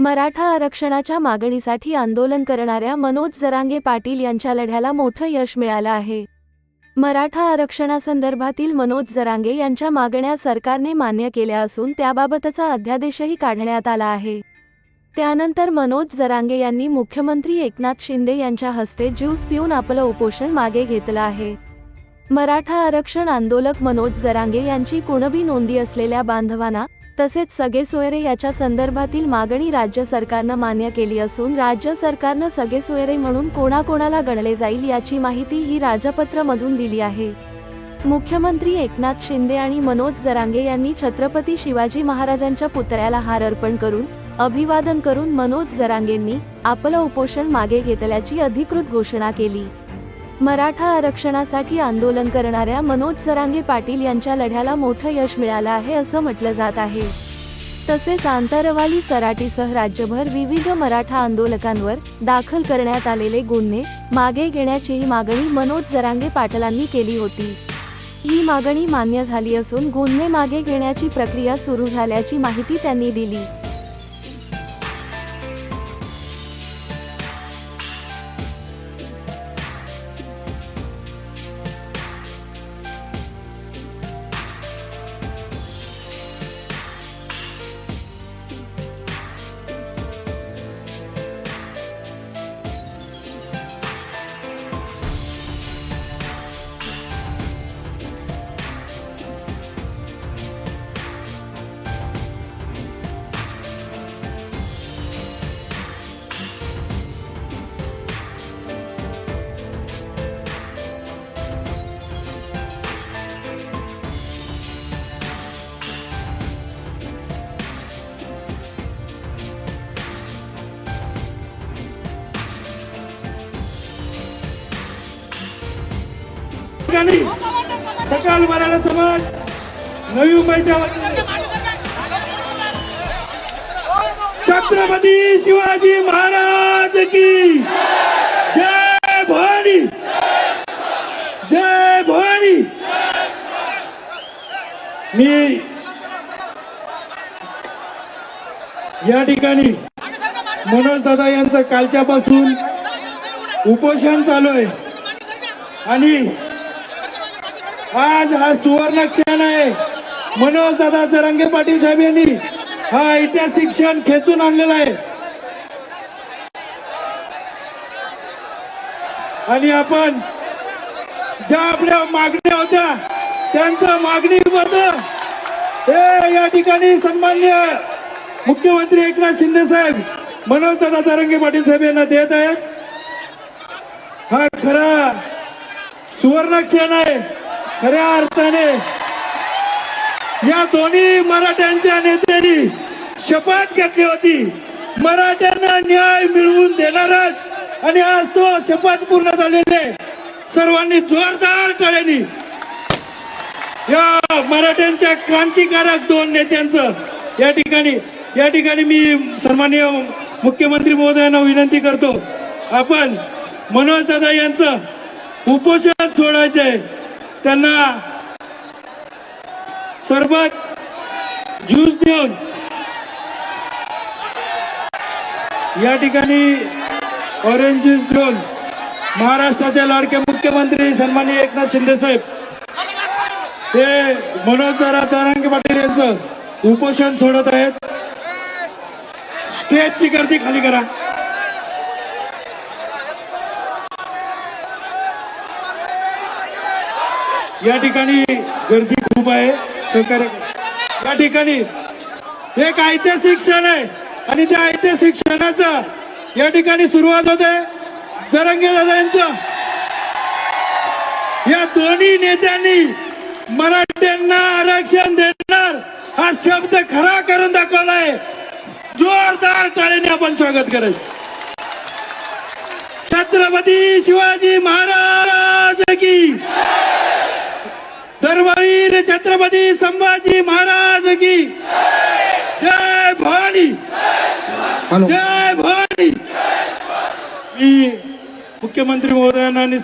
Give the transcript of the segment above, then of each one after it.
मराठा आरक्षणाच्या मागणीसाठी आंदोलन करणाऱ्या मनोज जरांगे पाटील यांच्या लढ्याला मोठं यश मिळालं आहे. मराठा आरक्षणासंदर्भातील मनोज जरांगे यांच्या मागण्या सरकारने मान्य केल्या असून त्याबाबतचा अध्यादेशही काढण्यात आला आहे. त्यानंतर मनोज जरांगे यांनी मुख्यमंत्री एकनाथ शिंदे यांच्या हस्ते ज्यूस पिऊन आपलं उपोषण मागे घेतलं आहे. मराठा आरक्षण आंदोलक मनोज जरांगे यांची कुणबी नोंदी असलेल्या बांधवांना तसेच सगळे सोयरे याच्या संदर्भातील मागणी राज्य सरकारनं मान्य केली असून राज्य सरकारनं सगळे सोयरे म्हणून कोणाकोणाला गणले जाईल याची माहिती ही राजपत्रमधून दिली आहे. मुख्यमंत्री एकनाथ शिंदे आणि मनोज जरांगे यांनी छत्रपती शिवाजी महाराजांच्या पुतळ्याला हार अर्पण करून अभिवादन करून मनोज जरांगेंनी आपलं उपोषण मागे घेतल्याची अधिकृत घोषणा केली. मराठा आरक्षणासाठी आंदोलन करणाऱ्या मनोज सरांगे पाटील यांच्या लढ्याला मोठं यश मिळालं आहे असं म्हटलं जात आहे. तसेच आंतरवाली सराटीसह राज्यभर विविध मराठा आंदोलकांवर दाखल करण्यात आलेले गुन्हे मागे घेण्याचीही मागणी मनोज जरांगे पाटलांनी केली होती. ही मागणी मान्य झाली असून गुन्हे मागे घेण्याची प्रक्रिया सुरू झाल्याची माहिती त्यांनी दिली. ठिकाणी सकाळ मराठा समाज नवी मुंबईच्या छत्रपती शिवाजी महाराज की जय भवानी. जय भवानी. मी या ठिकाणी मनोज दादा यांचं कालच्यापासून उपोषण चालू आहे. आणि आज हा सुवर्ण क्षण आहे. मनोज दादा जरांगे पाटील साहेब यांनी हा ऐतिहासिक क्षण खेचून आणलेला आहे. आणि आपण ज्या आपल्या मागण्या होत्या त्यांचं मागणी पत्र हे या ठिकाणी सन्मान्य मुख्यमंत्री एकनाथ शिंदे साहेब मनोज दादा तरंगे पाटील साहेब यांना देत आहेत. हा खरा सुवर्ण क्षण आहे. खऱ्या अर्थाने या दोन्ही मराठ्यांच्या नेत्यांनी शपथ घेतली होती. मराठ्यांना न्याय मिळवून देणारच. आणि आज तो शपथ पूर्ण झालेले आहे. सर्वांनी जोरदार टाळ्यांनी या मराठ्यांच्या क्रांतिकारक दोन नेत्यांचं या ठिकाणी या ठिकाणी मी सन्माननीय मुख्यमंत्री महोदयांना विनंती करतो. आपण मनोज दादा यांचं उपोषण सोडायचंय. त्यांना सरबत ज्यूस देऊन या ठिकाणी ऑरेंज ज्यूस देऊन महाराष्ट्राचे लाडके मुख्यमंत्री सन्माननीय एकनाथ शिंदे साहेब ते मनोज दारा तारांगे पाटील यांचं उपोषण सोडत आहेत. स्टेजची गर्दी खाली करा. या ठिकाणी गर्दी खूप आहे. सहकार्य या ठिकाणी एक ऐतिहासिक क्षण आहे आणि त्या ऐतिहासिक क्षणाचा या ठिकाणी सुरुवात होते. जरंगे दादा यांचं या दोन्ही नेत्यांनी मराठ्यांना आरक्षण देणार हा शब्द खरा करून दाखवलाय. जोरदार टाळेने आपण स्वागत करायचं. छत्रपती शिवाजी महाराज की धर्मवीर छत्रपती संभाजी महाराज की। जय भवानी। जय भवानी। मी मुख्यमंत्री महोदयांना आणि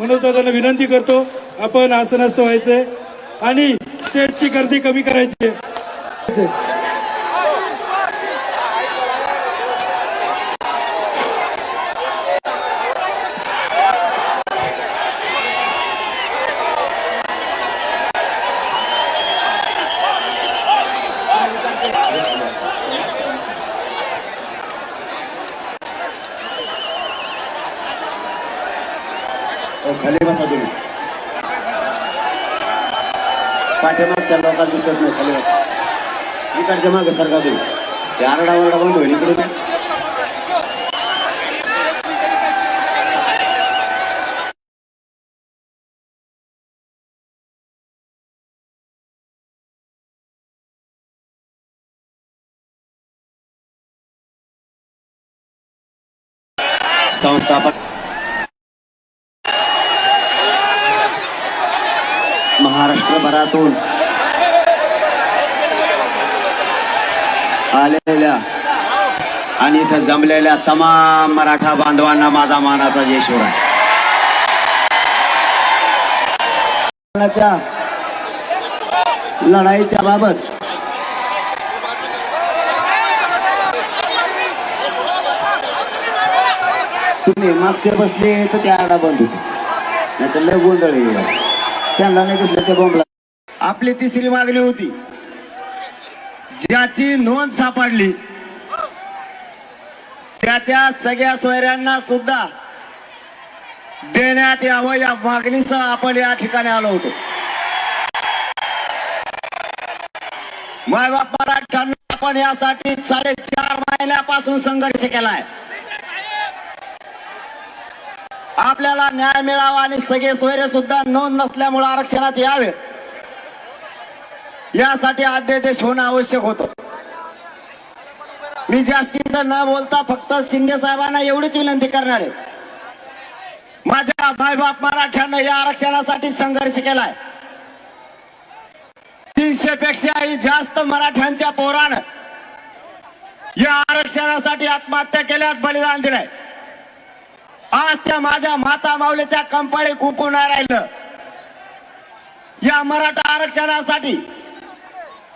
मनोजदादांना विनंती करतो आपण आसनस्थ व्हायचंय आणि स्टेजची गर्दी कमी करायची आहे. हो खाली बसा तुम्ही पाठीमागच्या लोकांना दिसत नाही खाली बसा. इकडच्या मागे सरका तुम्ही. ते आरडा वरडा बंद होईल इकडे काय संस्थापक महाराष्ट्रभरातून आलेल्या आणि इथं जमलेल्या तमाम मराठा बांधवांना माझा मानाचा जयशोर हो आहे लढाईच्या बाबत तुम्ही मागचे बसले तर त्या आडा बंद होतो. नाही तर लय गोंधळ त्यांना नाही दिसलं ते बोंबला. आपली तिसरी मागणी होती. ज्याची नोंद सापडली त्याच्या सगळ्या सोयऱ्यांना सुद्धा देण्यात यावं या मागणीसह आपण या ठिकाणी आलो होतो. मायबाप मराठ्यांना आपण यासाठी साडेचार महिन्यापासून संघर्ष केलाय. आपल्याला न्याय मिळावा आणि सगळे सोयरे सुद्धा नोंद नसल्यामुळे आरक्षणात यावे. यासाठी अध्यादेश होणं आवश्यक होतं. मी जास्तीत न बोलता फक्त शिंदे साहेबांना एवढीच विनंती करणार आहे. माझ्या मायबाप मराठ्यानं या आरक्षणासाठी संघर्ष केलाय. तीनशे पेक्षाही जास्त मराठ्यांच्या पोरानं या आरक्षणासाठी आत्महत्या केल्यास बलिदान दिलंय. आज त्या माझ्या माता माऊलीच्या कंपाळी कुकू राहिलं या मराठा आरक्षणासाठी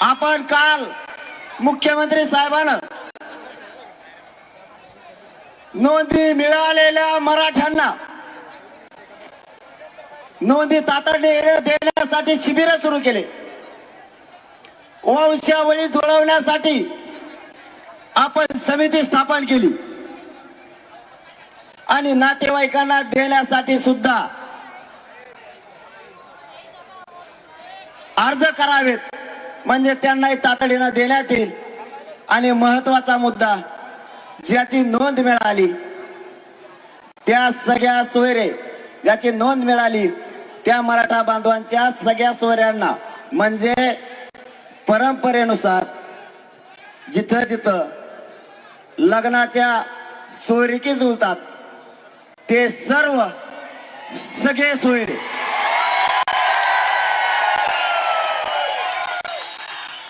आपण काल मुख्यमंत्री साहेबांना नोंदी मिळालेल्या मराठ्यांना नोंदी तातडीने देण्यासाठी शिबिर सुरू केले. वंशावळी जुळवण्यासाठी आपण समिती स्थापन केली. आणि नातेवाईकांना देण्यासाठी सुद्धा अर्ज करावेत. म्हणजे त्यांनाही तातडीनं देण्यात येईल. आणि महत्त्वाचा मुद्दा ज्याची नोंद मिळाली त्या सगळ्या सोयरे ज्याची नोंद मिळाली त्या मराठा बांधवांच्या सगळ्या सोयऱ्यांना म्हणजे परंपरेनुसार जिथं जिथं लग्नाच्या सोयरिकी जुळतात ते सर्व सगळे सोयरे.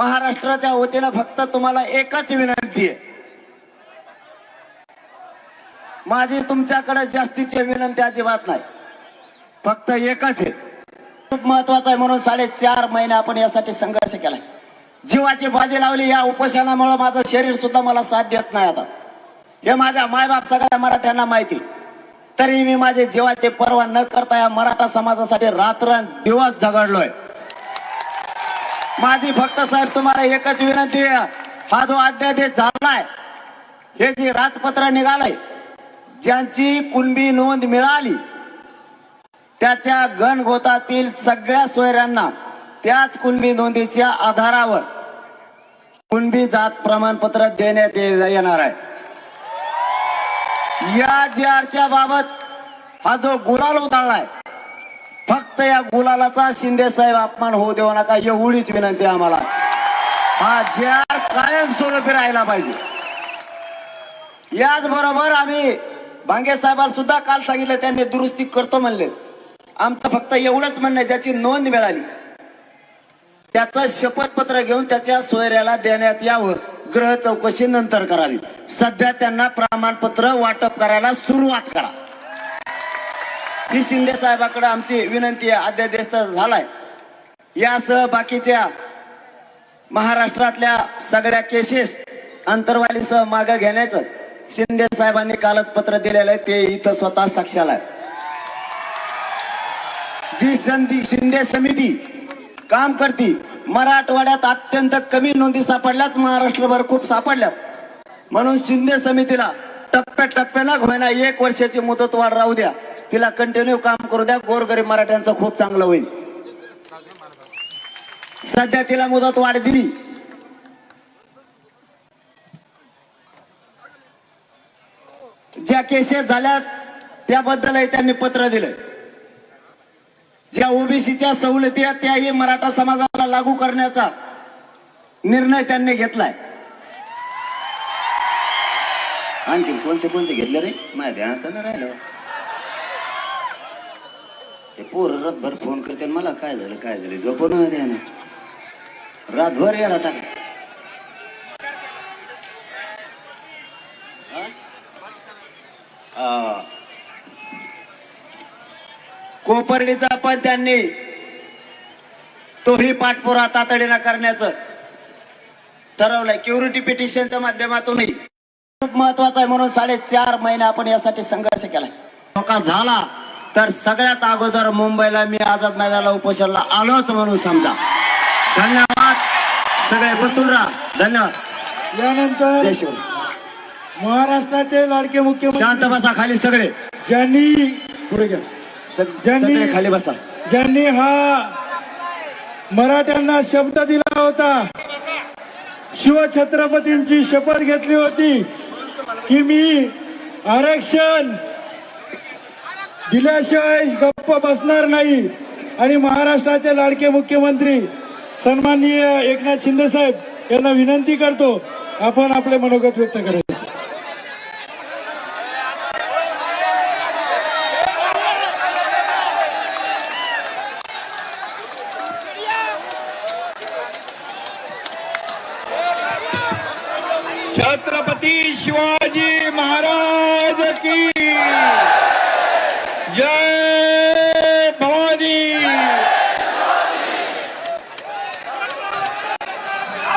महाराष्ट्राच्या वतीनं फक्त तुम्हाला एकच विनंती आहे. माझी तुमच्याकडे जास्तीची विनंती अजिबात नाही. फक्त एकच आहे. खूप महत्वाचं आहे म्हणून साडेचार महिने आपण यासाठी संघर्ष केलाय. जीवाची बाजी लावली या उपोषणामुळे माझं शरीर सुद्धा मला साथ देत नाही आता. हे माझ्या मायबाप सगळ्या मराठ्यांना माहिती तरी मी माझे जीवाचे पर्वा न करता या मराठा समाजासाठी रात्र दिवस झगडलोय. माझी फक्त साहेब तुम्हाला एकच विनंती आहे. हा जो अध्यादेश झालाय हे जे राजपत्र निघालंय ज्यांची कुणबी नोंद मिळाली त्याच्या गणगोतातील सगळ्या सोयऱ्यांना त्याच कुणबी नोंदीच्या आधारावर कुणबी जात प्रमाणपत्र देण्यात येणार आहे. या जी आरच्या बाबत हा जो गुलाल उधळलाय फक्त या गुलालाचा शिंदे साहेब अपमान होऊ देऊ नका एवढीच विनंती आम्हाला. हा जे आर कायमस्वरूपी राहिला पाहिजे. याचबरोबर आम्ही भांगे साहेबांना सुद्धा काल सांगितलं त्यांनी दुरुस्ती करतो म्हणले. आमचं फक्त एवढंच म्हणणं ज्याची नोंद मिळाली त्याचं शपथपत्र घेऊन त्याच्या सोयऱ्याला देण्यात यावं ग्रह चौकशी नंतर करावी. सध्या त्यांना प्रमाणपत्र वाटप करायला सुरुवात करा. ही शिंदे साहेबाकडे आमची विनंती अध्यादेश झालाय. यासह बाकीच्या महाराष्ट्रातल्या सगळ्या केसेस अंतरवालीसह मागं घेण्याचं शिंदे साहेबांनी कालच पत्र दिलेलं आहे ते इथं स्वतः साक्षाला जी संधी शिंदे समिती काम करती मराठवाड्यात अत्यंत कमी नोंदी सापडल्यात महाराष्ट्रभर खूप सापडल्यात. म्हणून शिंदे समितीला टप्प्याटप्प्यानं होईना एक वर्षाची मुदत वाढ राहू द्या. तिला कंटिन्यू काम करू द्या. गोरगरीब मराठ्यांचं खूप चांगलं होईल. सध्या तिला मुदत वाढ दिली. ज्या केसेस झाल्यात त्याबद्दलही त्यांनी पत्र दिलं ज्या ओबीसीच्या सवलती आहेत त्याही मराठा समाजाला लागू करण्याचा निर्णय त्यांनी घेतलाय. आणखी कोणते कोणते घेतले रे? माझ्या ध्यानात राहिलं. ते पोर रातभर फोन करते आणि मला काय झालं काय झालं? झोपण द्यानं रातभर याला टाक. कोपर्डीचा पण त्यांनी. तोही पाठपुरा तातडीनं करण्याचं. ठरवलंय क्युरिटी पिटिशनच्या माध्यमातूनही. खूप महत्वाचं आहे म्हणून साडेचार महिने आपण यासाठी संघर्ष केलाय. धोका झाला. तर सगळ्यात अगोदर मुंबईला मी आझाद मैदानाला उपोषणला आलोच म्हणून समजा. धन्यवाद. सगळे बसून राहा. धन्यवाद. यानंतर जय शिव महाराष्ट्राचे लाडके शांत मुख्यमंत्री बसा खाली सगळे. ज्यांनी पुढे घ्या. ज्यांनी- सगळे खाली बसा. ज्यांनी हा मराठ्यांना शब्द दिला होता शिवछत्रपतींची शपथ घेतली होती की मी आरक्षण दिल्याशिवाय गप्प बसणार नाही. आणि महाराष्ट्राचे लाडके मुख्यमंत्री सन्माननीय एकनाथ शिंदे साहेब यांना विनंती करतो आपण आपले मनोगत व्यक्त करायचे.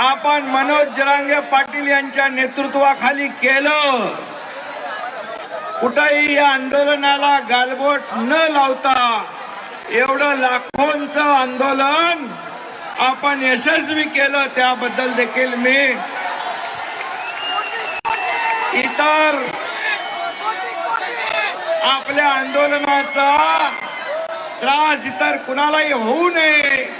आपण मनोज जरांगे पाटील यांच्या नेतृत्वाखाली केलं. कुठंही या आंदोलनाला गालबोट न लावता एवढं लाखोंचं आंदोलन आपण यशस्वी केलं त्याबद्दल देखील मी इतर आपल्या आंदोलनाचा त्रास इतर कुणालाही होऊ नये.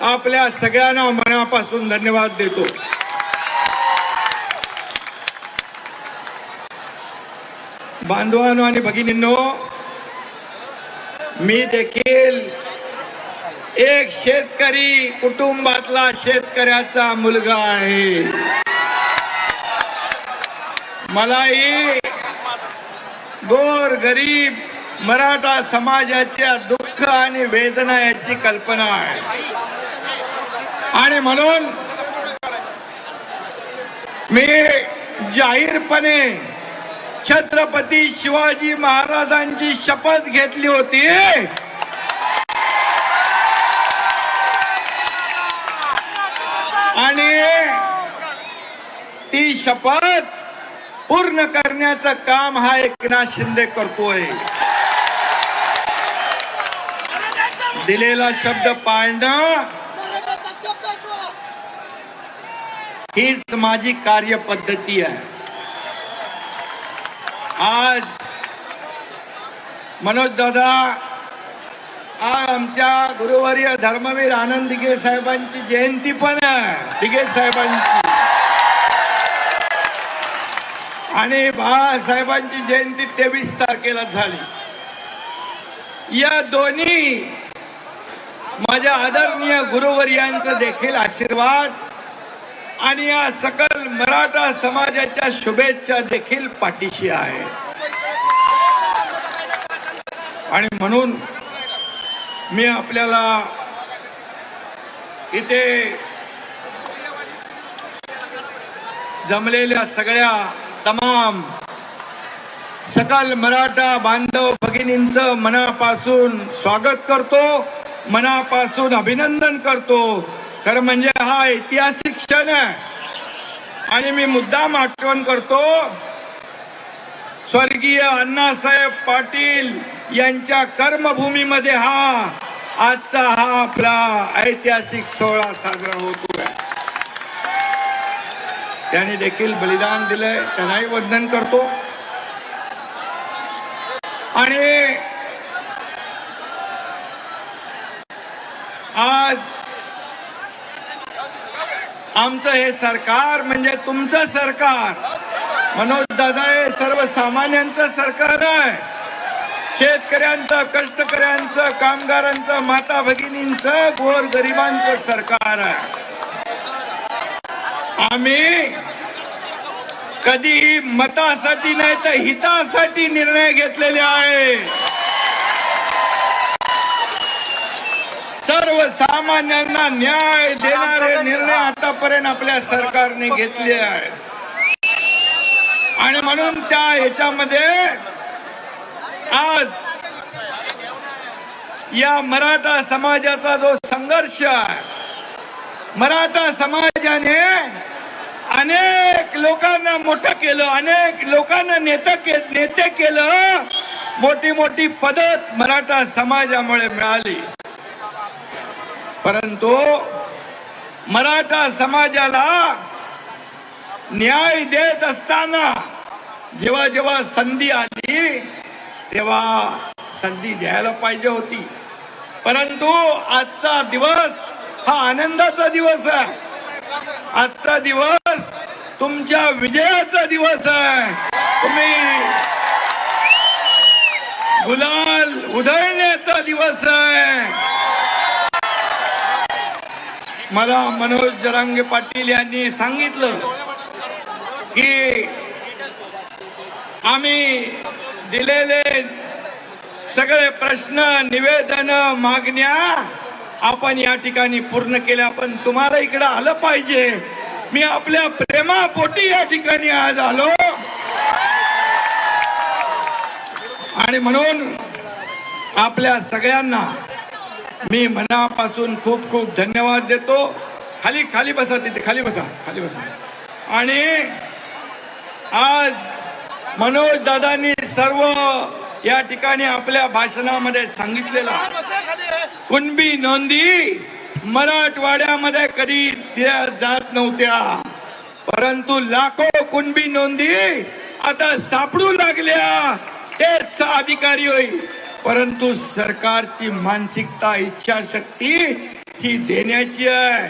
आपल्या सगळ्यांना मनापासून धन्यवाद देतो. बांधवांनो आणि भगिनींनो मी देखील एक शेतकरी कुटुंबातला शेतकऱ्याचा मुलगा आहे. मलाही गोर गरीब मराठा समाजाच्या दुःख आणि वेदना याची कल्पना आहे. आणि म्हणून मी जाहीरपणे छत्रपती शिवाजी महाराजांची शपथ घेतली होती. आणि ती शपथ पूर्ण करण्याचं काम हा एकनाथ शिंदे करतोय. दिलेला शब्द पाळणं हीच माझी कार्यपद्धती आहे. आज मनोज दादा आज आमच्या गुरुवर्य धर्मवीर आनंद दिघे साहेबांची जयंती पण आहे दिघे साहेबांची. आणि बाळासाहेबांची जयंती तेवीस तारखेला झाली. या दोन्ही माझ्या आदरणीय गुरुवर्यांचं देखील आशीर्वाद आणि या सकल मराठा समाजाच्या शुभेच्छा देखील पाठीशी आहे. आणि म्हणून मी आपल्याला इथे जमलेल्या सगळ्या तमाम सकल मराठा बांधव भगिनींचं मनापासून स्वागत करतो मनापासून अभिनंदन करतो. खरं म्हणजे हा ऐतिहासिक क्षण आहे. आणि मी मुद्दाम आठवण करतो स्वर्गीय अण्णासाहेब पाटील यांच्या कर्मभूमीमध्ये हा आजचा हा आपला ऐतिहासिक सोहळा साजरा होतोय त्यांनी देखील बलिदान दिलंय त्यांनाही वंदन करतो. आणि आज आमचं हे सरकार म्हणजे तुमचं सरकार. मनोज दादा हे सर्वसामान्यांचं सरकार आहे. शेतकऱ्यांचं कष्टकऱ्यांचं कामगारांचं माता भगिनींचं गोर गरिबांचं सरकार आहे. आम्ही कधीही मतासाठी नाही तर हितासाठी निर्णय घेतलेले आहे. सर्वसामान्यांना न्याय देणारे निर्णय आतापर्यंत आपल्या सरकारने घेतले आहेत. आणि म्हणून त्या ह्याच्यामध्ये आज या मराठा समाजाचा जो संघर्ष आहे मराठा समाजाने अनेक लोकांना मोठं केलं अनेक लोकांना नेता के नेते केलं मोठी मोठी पद मराठा समाजामुळे मिळाली. परंतु मराठा समाजाला न्याय देत असताना जेव्हा जेव्हा संधी आली तेव्हा संधी द्यायला पाहिजे होती. परंतु आजचा दिवस हा आनंदाचा दिवस आहे. आजचा दिवस तुमच्या विजयाचा दिवस आहे. तुम्ही गुलाल उधळण्याचा दिवस आहे. मला मनोज जरांगे पाटील यांनी सांगितलं की आम्ही दिलेले सगळे प्रश्न निवेदन मागण्या आपण या ठिकाणी पूर्ण केल्या पण तुम्हाला इकडे आलं पाहिजे. मी आपल्या प्रेमापोटी या ठिकाणी आज आलो. आणि म्हणून आपल्या सगळ्यांना मी मनापासून खूप खूप धन्यवाद देतो. खाली खाली बसा तिथे खाली बसा खाली बसा. आणि आज मनोज दादांनी सर्व या ठिकाणी आपल्या भाषणामध्ये सांगितलेलं कुणबी नोंदी मराठवाड्यामध्ये कधी दिल्या जात नव्हत्या. परंतु लाखो कुणबी नोंदी आता सापडू लागल्या. तेच अधिकारी होईल. परंतु सरकारची मानसिकता इच्छाशक्ती ही देण्याची आहे.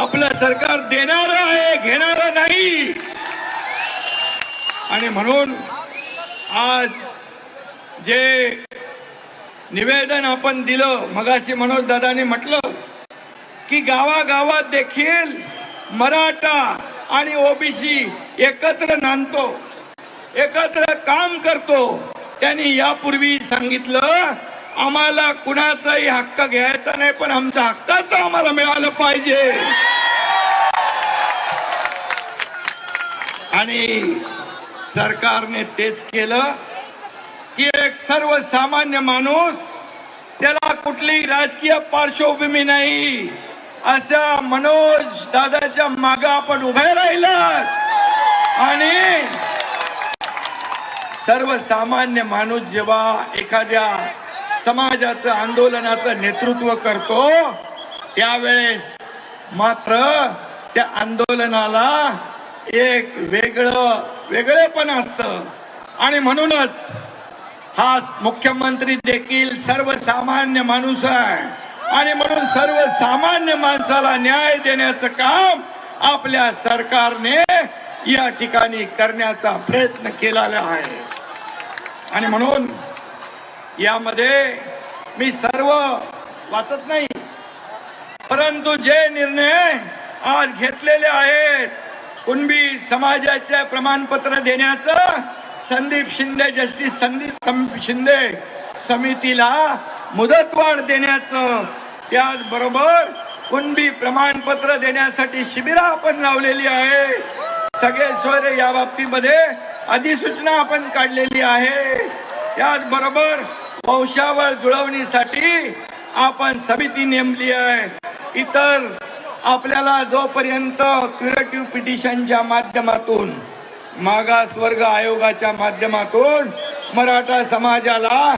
आपलं सरकार देणार आहे घेणार नाही. आणि म्हणून आज जे निवेदन आपण दिलं मगाशी मनोज दादानी म्हटलं की गावागावात देखील मराठा आणि ओबीसी एकत्र नांदतो एकत्र काम करतो. त्यांनी यापूर्वी सांगितलं आम्हाला कुणाचाही हक्क घ्यायचा नाही पण आमच्या हक्काचं आम्हाला मिळालं पाहिजे. आणि सरकारने तेच केलं की एक सर्वसामान्य माणूस त्याला कुठलीही राजकीय पार्श्वभूमी नाही. अशा मनोज दादाच्या माग आपण उभे राहिलात आणि सर्वसामान्य माणूस जेव्हा एखाद्या समाजाचं आंदोलनाचं नेतृत्व करतो त्यावेळेस मात्र त्या आंदोलनाला एक वेगळं वेगळेपण असतं. आणि म्हणूनच हा मुख्यमंत्री देखील सर्वसामान्य माणूस आहे. आणि म्हणून सर्वसामान्य माणसाला न्याय देण्याचं काम आपल्या सरकारने या ठिकाणी करण्याचा प्रयत्न केलेला आहे. आणि म्हणून यामध्ये मी सर्व वाचत नाही परंतु जे निर्णय आज घेतलेले आहेत कुणबी समाजाचे प्रमाणपत्र देण्याचं संदीप शिंदे जस्टिस संदीप सम- शिंदे समितीला मुदतवाढ देण्याचं त्याचबरोबर कुणबी प्रमाणपत्र देण्यासाठी शिबिरं आपण लावलेली आहे सगळे सोयरे या बाबतीमध्ये अधिसूचना आपण काढलेली आहे. त्याचबरोबर वंशावळ जुळवणीसाठी आपण समिती नेमली आहे. इतर आपल्याला जोपर्यंत क्युरेटिव्ह पिटिशनच्या माध्यमातून मागासवर्ग आयोगाच्या माध्यमातून मराठा समाजाला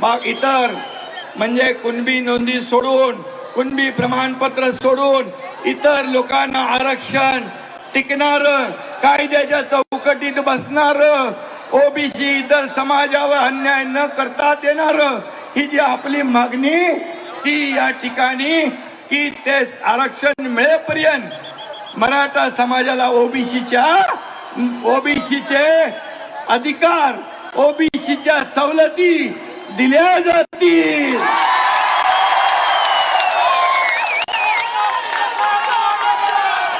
बाग इतर म्हणजे कुणबी नोंदी सोडून कुणबी प्रमाणपत्र सोडून इतर लोकांना आरक्षण टिकणार कायद्याच्या चौकटीत बसणार ओबीसी इतर समाजावर अन्याय न करता देणार. ही जी आपली मागणी ती या ठिकाणी की ते आरक्षण मिळेपर्यंत मराठा समाजाला ओबीसीच्या ओबीसीचे अधिकार ओबीसीच्या सवलती दिल्या जातील.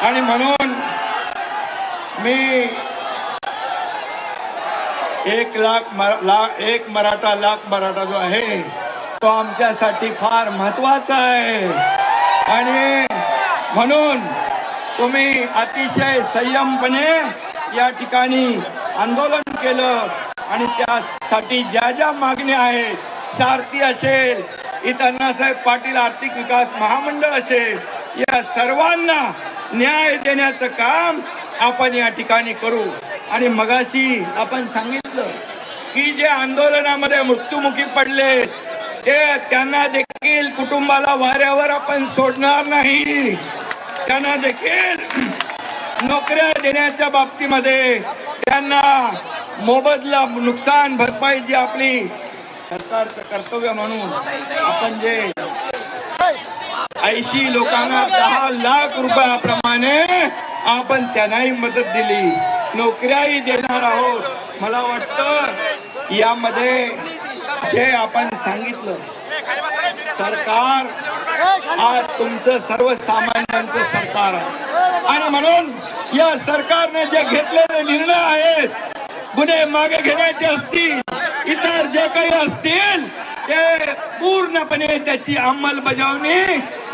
आणि म्हणून मी एक लाख मरा- ला एक मराठा लाख मराठा जो आहे तो आमच्यासाठी फार महत्त्वाचा आहे. आणि म्हणून तुम्ही अतिशय संयमपणे या ठिकाणी आंदोलन केलं आणि त्यासाठी ज्या ज्या मागण्या आहेत सारथी असेल इथं अण्णासाहेब पाटील आर्थिक विकास महामंडळ असेल या सर्वांना न्याय देण्याचं काम आपण या ठिकाणी करू. आणि मगाशी आपण सांगितलं की जे आंदोलनामध्ये मृत्युमुखी पडले ते त्यांना देखील कुटुंबाला वाऱ्यावर आपण सोडणार नाही. त्यांना देखील नोकऱ्या देण्याच्या बाबतीमध्ये त्यांना मोबदला नुकसान भरपाई जी आपली सरकारचं कर्तव्य म्हणून आपण जे ऐंशी लोकांना दहा लाख रुपयाप्रमाणे आपण त्यांनाही मदत दिली. नोकऱ्याही देणार आहोत. मला वाटतं यामध्ये जे आपण सांगितलं सरकार आज तुमचं सर्वसामान्यांचं सरकार आहे. आणि म्हणून या सरकारने जे घेतलेले निर्णय आहेत गुन्हे मागे घेण्याचे असतील इतर जे काही असतील ते पूर्णपणे त्याची अंमलबजावणी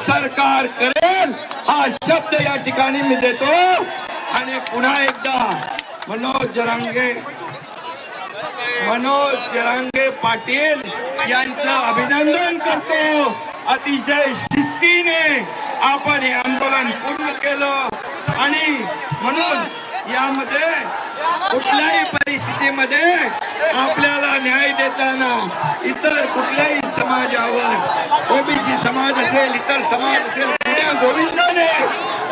सरकार करेल हा शब्द या ठिकाणी मी देतो. आणि पुन्हा एकदा मनोज जरांगे मनोज जरांगे पाटील यांचं अभिनंदन करतो. अतिशय शिस्तीने आपण हे आंदोलन पूर्ण केलं. आणि म्हणून यामध्ये कुठल्याही परिस्थितीमध्ये आपल्याला न्याय देताना इतर कुठल्याही समाजावर ओबीसी समाज असेल इतर समाज असेल पुण्या गोविंदाने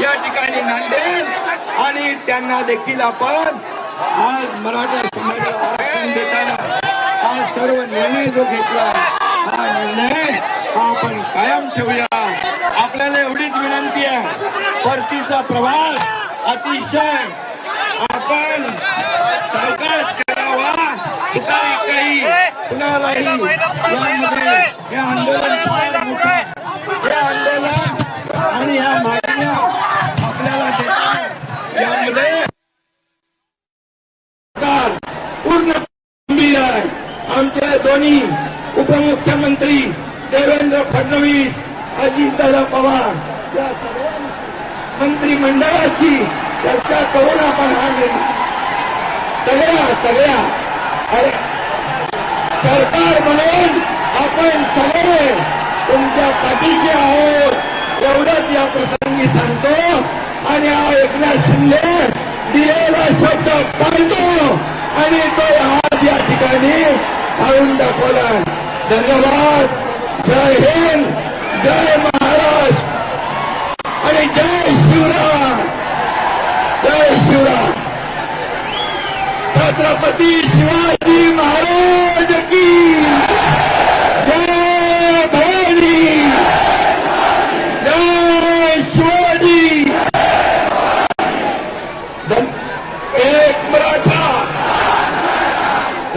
या ठिकाणी नांदेड आणि त्यांना देखील आपण आज मराठा समाजाला आरक्षण देताना हा सर्व निर्णय जो घेतला हा निर्णय आपण कायम ठेवूया. आपल्याला एवढीच विनंती आहे परतीचा प्रवास अतिशय आपण सावकाश करावा सुतारी काही कुणालाही यामध्ये हे आंदोलन हे आंदोलन आणि या मागण्या आपल्याला यामध्ये सरकार पूर्ण गंभीर आहे. आमचे दोन्ही उपमुख्यमंत्री देवेंद्र फडणवीस अजितदादा पवार या सर्व मंत्रिमंडळाची चर्चा करून आपण हा निर्णय. सगळ्या सगळ्या. अरे सरकार म्हणून आपण सगळे तुमच्या पाठीचे आहोत. एवढंच या प्रसंगी सांगतो. आणि हा एकनाथ शिंदे दिलेला शब्द पाळतो. आणि तो आज या ठिकाणी खाऊन दाखवला धन्यवाद. जय हिंद. जय महाराष्ट्र. आणि जय शिवराम जय शिवराम छत्रपती शिवाजी महाराज की जय भवानी जय शिवाजी एक मराठा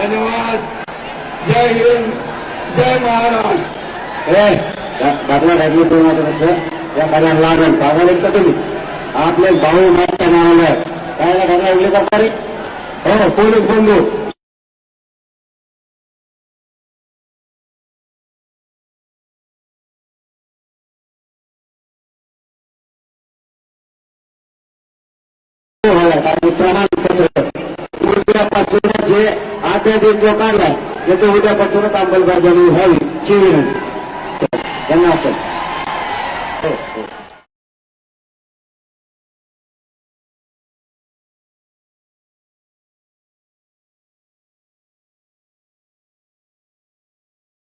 धन्यवाद जय हिंद जय महाराज ए भगवान राजू तुम्ही या कार्याला लागेल पागायला का तुम्ही आपले भाऊ मागच्या नावाला. आहे काय ना घरला उल्लेख रे हो पोलीस बंधू. हो, प्रमाणपत्र उद्यापासून जे आदेश जो काढला त्याचं उद्यापासूनच अंमलबजावणी व्हावी शिविर विनंती. धन्यवाद. हो, हो.